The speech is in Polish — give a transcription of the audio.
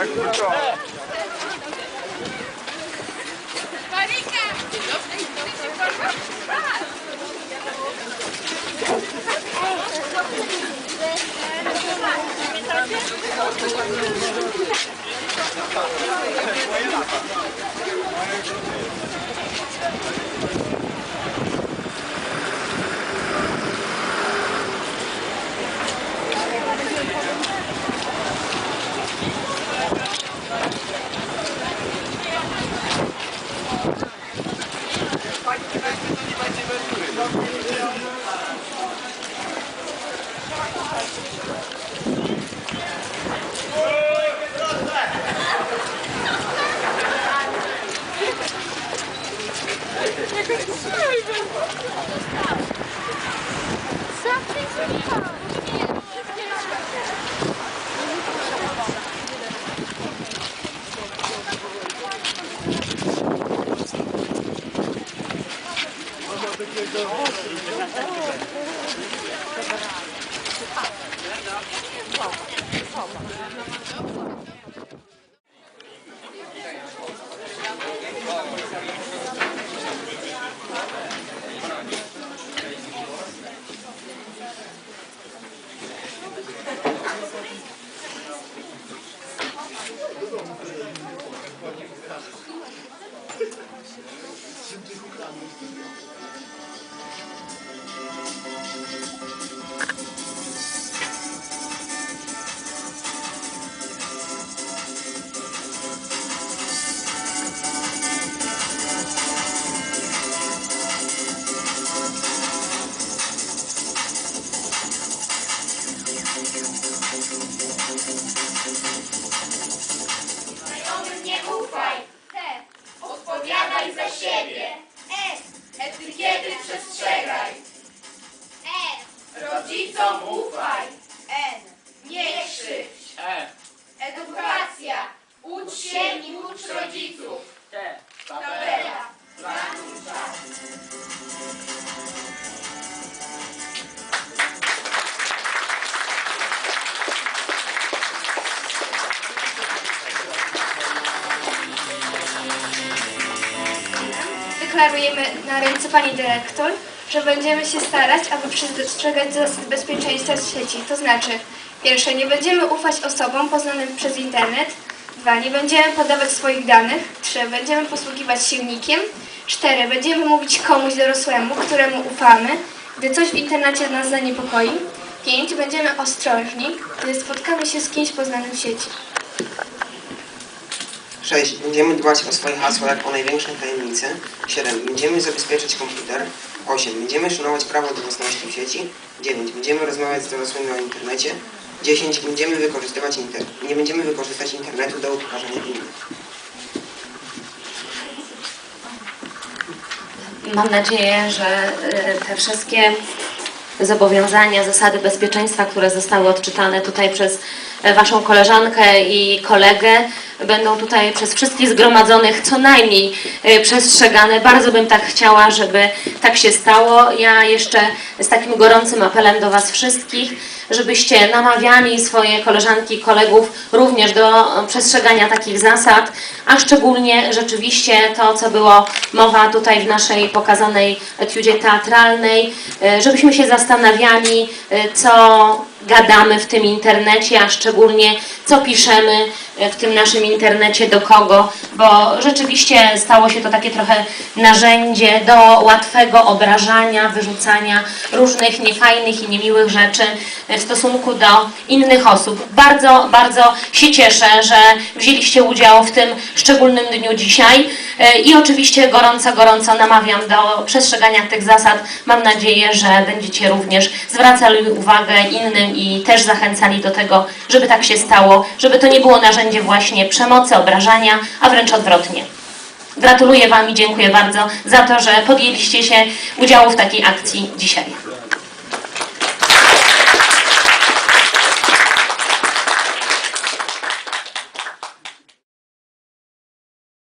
Ecco qua. 好好好好 Znajomym nie ufaj. T. Odpowiadaj za siebie. S. Etykiety przestrzegaj. E. Rodzicom ufaj. N. Nie krzywdź. E, Edukacja. Ucz się i ucz rodziców. T, Deklarujemy na ręce pani dyrektor, że będziemy się starać, aby przestrzegać zasad bezpieczeństwa sieci. To znaczy, pierwsze, nie będziemy ufać osobom poznanym przez internet. Dwa, nie będziemy podawać swoich danych. Trzy, będziemy posługiwać silnikiem. Cztery, będziemy mówić komuś dorosłemu, któremu ufamy, gdy coś w internecie nas zaniepokoi. Pięć, będziemy ostrożni, gdy spotkamy się z kimś poznanym w sieci. 6. Będziemy dbać o swoje hasła jak o największą tajemnicę. 7. Będziemy zabezpieczać komputer. 8. Będziemy szanować prawo do własności w sieci. 9. Będziemy rozmawiać z dorosłymi o internecie. 10. Będziemy wykorzystywać inter... nie będziemy wykorzystać internetu do upokarzania innych. Mam nadzieję, że y, te wszystkie zobowiązania, zasady bezpieczeństwa, które zostały odczytane tutaj przez e, Waszą koleżankę i kolegę, będą tutaj przez wszystkich zgromadzonych co najmniej e, przestrzegane. Bardzo bym tak chciała, żeby tak się stało. Ja jeszcze z takim gorącym apelem do Was wszystkich, żebyście namawiali swoje koleżanki i kolegów również do przestrzegania takich zasad, a szczególnie rzeczywiście to, co było mowa tutaj w naszej pokazanej etiudzie teatralnej, e, żebyśmy się zastanawiali, e, co gadamy w tym internecie, a szczególnie co piszemy e, w tym naszym internecie do kogo, bo rzeczywiście stało się to takie trochę narzędzie do łatwego obrażania, wyrzucania różnych niefajnych i niemiłych rzeczy w stosunku do innych osób. Bardzo, bardzo się cieszę, że wzięliście udział w tym szczególnym dniu dzisiaj E, i oczywiście gorąco, gorąco namawiam do przestrzegania tych zasad. Mam nadzieję, że będziecie również zwracali uwagę innym i też zachęcali do tego, żeby tak się stało, żeby to nie było narzędzie właśnie przemocy, obrażania, a wręcz odwrotnie. Gratuluję Wam i dziękuję bardzo za to, że podjęliście się udziału w takiej akcji dzisiaj.